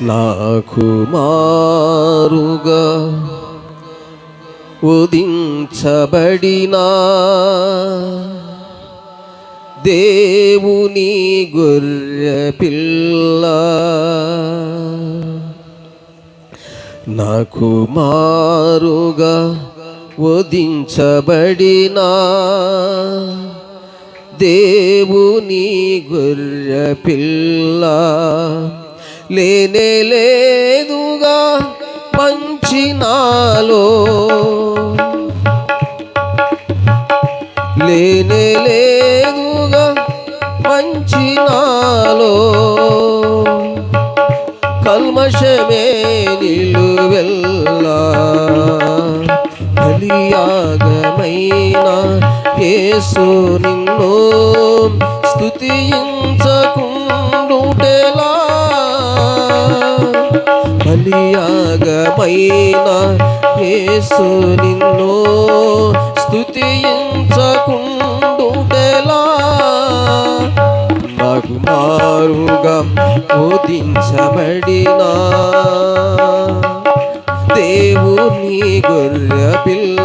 నాకు మారుగా ఉదించబడినా. దేవుని గొర్రె పిల్ల నాకు మారుగా ఉదించబడినా. దేవుని గొర్రె పిల్ల లేనే లేదుగా పంచినాలో. లేనే లేదుగా పంచినాలో. కల్మషమే నిలువెల్లా బలియాగమైన యేసు నిన్ను స్తుతించకుండుటెలా. బలియాగమైన యేసు నిన్ను స్థుతించకుండుటెలా నాకు మారుగా బోధించబడినా. దేవుని గొర్రె పిల్ల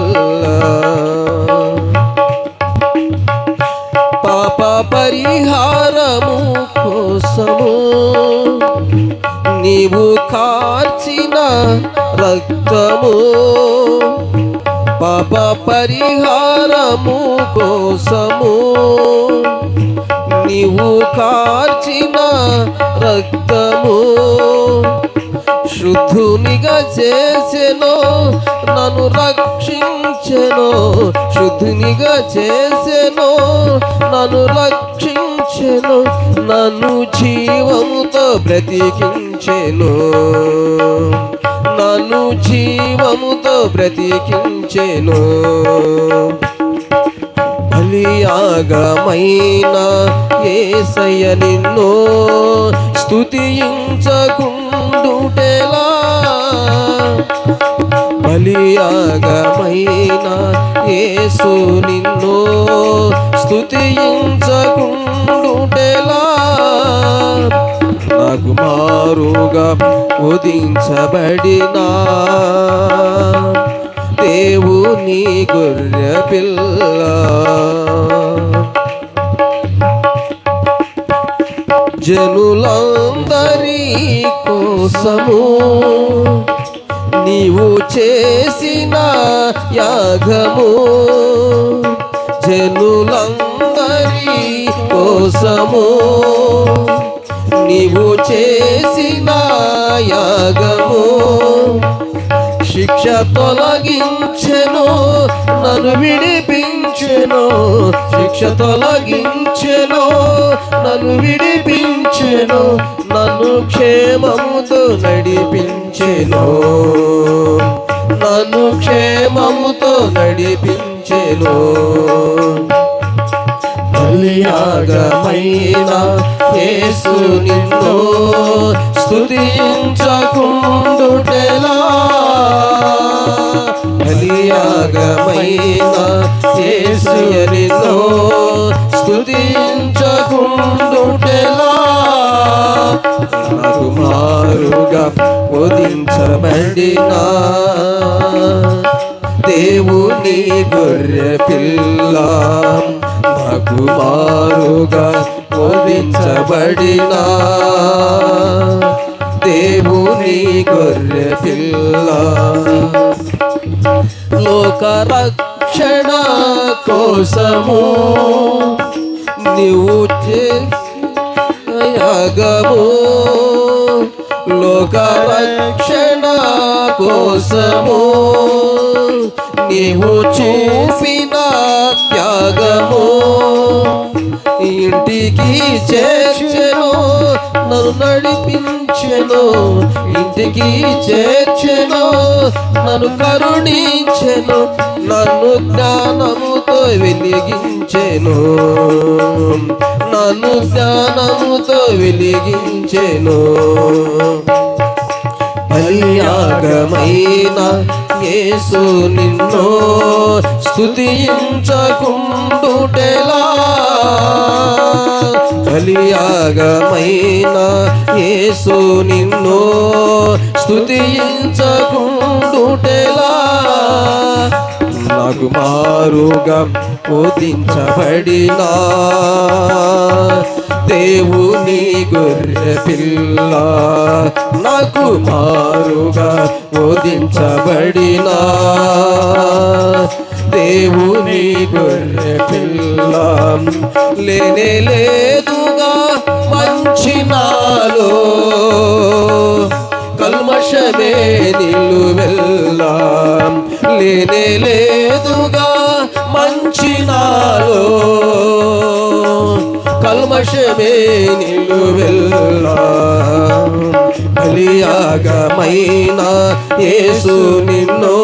పరిహారము కోసము నీవు కార్చిన రక్తము శుద్ధునిగా చేసెను నన్ను రక్షించెను. శుద్ధునిగా చేసెను నన్ను రక్షించెను. నన్ను జీవముతో బ్రతికించెను. నన్ను జీవముతో బ్రతికించెను. బలియాగమైన ఏసయ్య నిన్ను స్తుతించకుండుటెలా? బలియాగమైన యేసు నిన్ను స్తుతించకుండుటెలా? నాకు మారుగా ఉదించబడినా దేవుని గొర్రె పిల్ల. జనులందరి కోసము నీవు చేసిన యాగము. జనులందరి కోసము నీవు చేసిన యాగము. శిక్ష తొలగించెను నన్ను విడిపించెను. శిక్ష తొలగించెను నన్ను విడిపించెను. నన్ను క్షేమముతో నడిపించెను. నన్ను క్షేమముతో నడిపించెను. బలియాగమైన యేసు నిన్ను స్తుతించకుండుటెలా బలియాగమైన యేసు నిన్ను నాకు మారుగా ఉదించబడినా దేవుని గొర్రె పిల్ల నాకు మారుగా బోధించబడినా దేవుని గొర్రె పిల్ల లోక రక్షణ కోసము నీవు యాగము లోక రక్షణ కోసము నీవు చూపిన త్యాగము. ఇంటికి చేర్చెను నన్ను నడిపించెను ఇంటికి చేర్చెను నన్ను కరుణించెను నన్ను జ్ఞానముతో వెలిగించెను. నన్ను జ్ఞానముతో వెలిగించెను. బలియాగమైన యేసు నిన్ను స్తుతించకుండుటెలా బలియాగమైన యేసు నిన్ను స్థుతించకుండుటెలా నాకు మారుగా బోధించబడినా? దేవుని గొర్రె పిల్ల నాకు మారుగా బోధించబడినా? దేవుని గొర్రె పిల్ల లేనే లేదు నాలో కల్మషమే నిల్లు వెళ్ళాం లేనే లేదుగా మంచి నాలో కల్మషమే నిల్లు వెళ్ళాం బలియాగమైన యేసు నిన్ను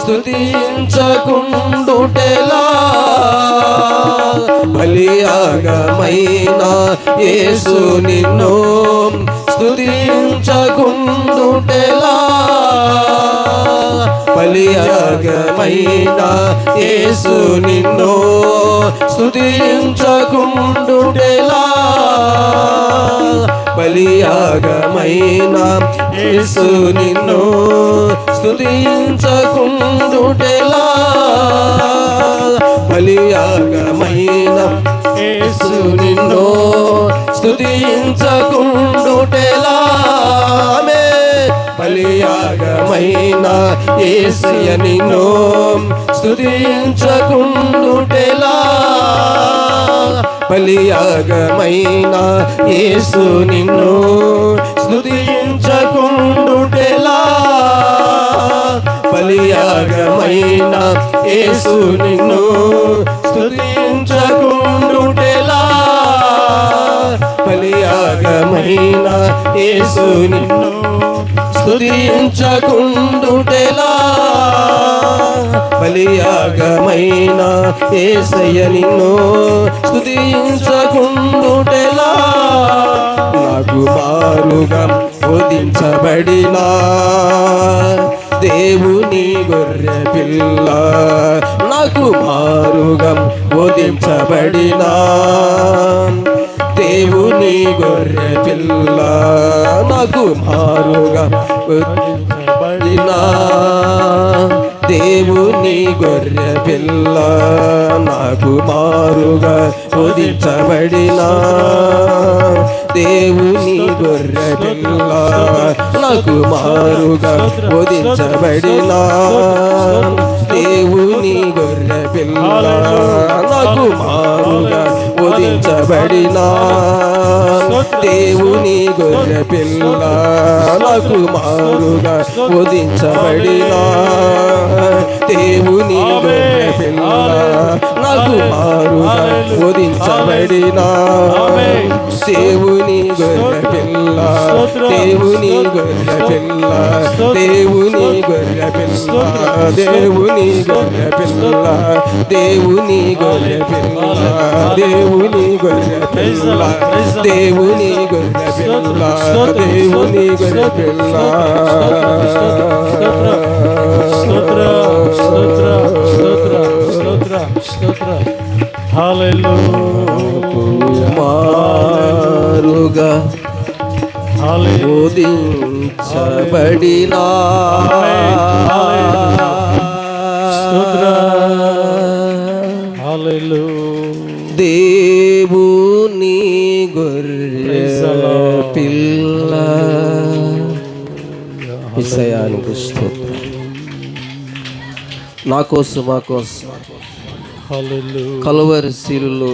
స్తుతించకుండుటెలా? బలియాగమైన యేసు నిన్ను స్తుతించకుందుటెలా బలియాగమైన యేసు నిన్ను స్తుతించకుండుటెలా? బలియాగమైన యేసు నిన్ను స్తుతించకుండుటెలా? బలియాగమైన యేసు నిన్ను స్థుతించకుండుటెలా బలియాగమైన ఏసియని స్థుతించకుండుటెలా. బలియాగమైన ఏసు నిన్ను స్థుతించకుండుటెలా. బలియాగమైన ఏసు నిన్ను స్థుతించకుండు యేసు నిన్ను స్తుతించకుండుటెలా? బలియాగమైన ఏసయ్య నిన్ను స్తుతించకుండుటెలా? నాకు మారుగా బోధించబడినా దేవుని గొర్రె పిల్ల నాకు మారుగా బోధించబడినా గొర్రె పిల్ల నాకు మారుగా బోధించబడినా దేవుని గొర్రె పిల్ల నాకు మారుగా బోధించబడినా దేవుని గొర్రె పిల్ల నాకు మారుగా బోధించబడినా దేవుని గొర్రె పిల్ల నాకు మారుగా శోధించబడినా దేవుని గొర్రె పిల్లలకు మారుగా బోధించబడినా దేవుని గొర్రె పిల్ల నాకు మారుగా బోధించబడినా దేవుని గొర్రె పిల్ల దేవుని గొర్రె పిల్ల దేవుని గొర్రె పిల్ల దేవుని గొర్రె పిల్ల దేవుని గొర్రె పిల్ల దేవుని గొర్రె పిల్ల దేవుని గొర్రె పిల్ల దేవుని గొర్రె పిల్ల మారుగా బోధించబడినా విషయానికి స్తోత్రం నా కోసం మా కోసం. కలువరి శీలులో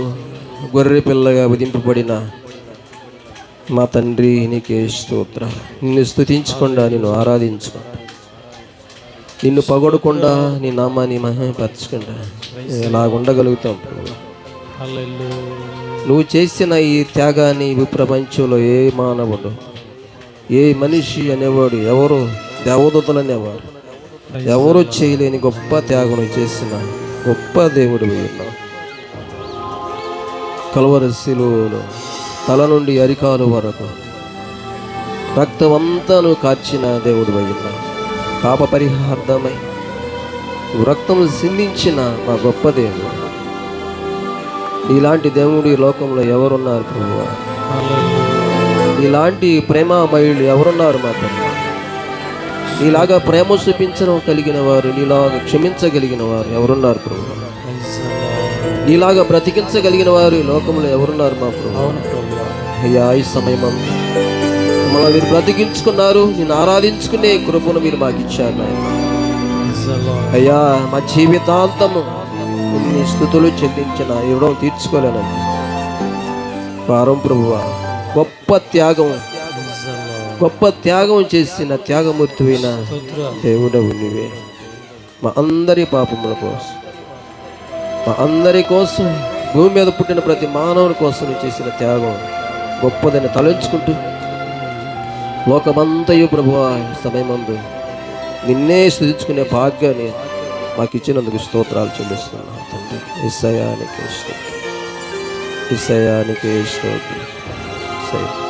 గొర్రె పిల్లగా విధింపబడిన మా తండ్రి నీకే స్తోత్ర. నిన్ను స్తుతించకుండా నిన్ను ఆరాధించకుండా నిన్ను పగొడకుండా నీ నామాన్ని మహిమపరచకుండా నాగుండగలుగుతాం హల్లెలూయా. నువ్వు చేసిన ఈ త్యాగాన్ని ఈ ప్రపంచంలో ఏ మానవుడు ఏ మనిషి అనేవాడు ఎవరు? దేవదూతలు అనేవారు ఎవరు చేయలేని గొప్ప త్యాగం చేసిన గొప్ప దేవుడు కలవరశిలో తల నుండి అరికాలు వరకు రక్తం అంతా నువ్వు కార్చిన దేవుడు ఉన్నావు పాప పరిహార్థమై రక్తం సిందించిన మా గొప్ప దేవుడు. ఇలాంటి దేవుడు ఈ లోకంలో ఎవరున్నారు ప్రభు ఇలాంటి ప్రేమామయులు ఎవరున్నారు మా తండ్రి నీలాగా ప్రేమ చూపించడం కలిగిన వారు నీలాగా క్షమించగలిగిన వారు ఎవరున్నారు ప్రభు? నీలాగా బ్రతికించగలిగిన వారు ఈ లోకంలో ఎవరున్నారు మా ప్రభు? అయ్యా ఈ సమయం మమ్మల్ని మీరు బ్రతికించుకున్నారు నేను ఆరాధించుకునే కృపను మీరు మాకు ఇచ్చారు అయ్యా మా జీవితాంతము స్థుతులు చెల్లించిన ఇవ్వడం తీర్చుకోలేనండి. వారం ప్రభువా. గొప్ప త్యాగం. గొప్ప త్యాగం చేసిన త్యాగమూర్తివైన దేవుడవు నీవే. మా అందరి పాపముల కోసం. మా అందరి కోసం భూమి మీద పుట్టిన ప్రతి మానవుని కోసం చేసిన త్యాగం గొప్పదని తలంచుకుంటూ లోకమంతయు ప్రభు సమయమందు నిన్నే స్థుతించుకునే భాగ్యాన్ని మాకు ఇచ్చినందుకు స్తోత్రాలు చెల్లిస్తున్నాను తండ్రి ఇసయానికి ఇష్టం ఇసయానికి ఇష్టం safe.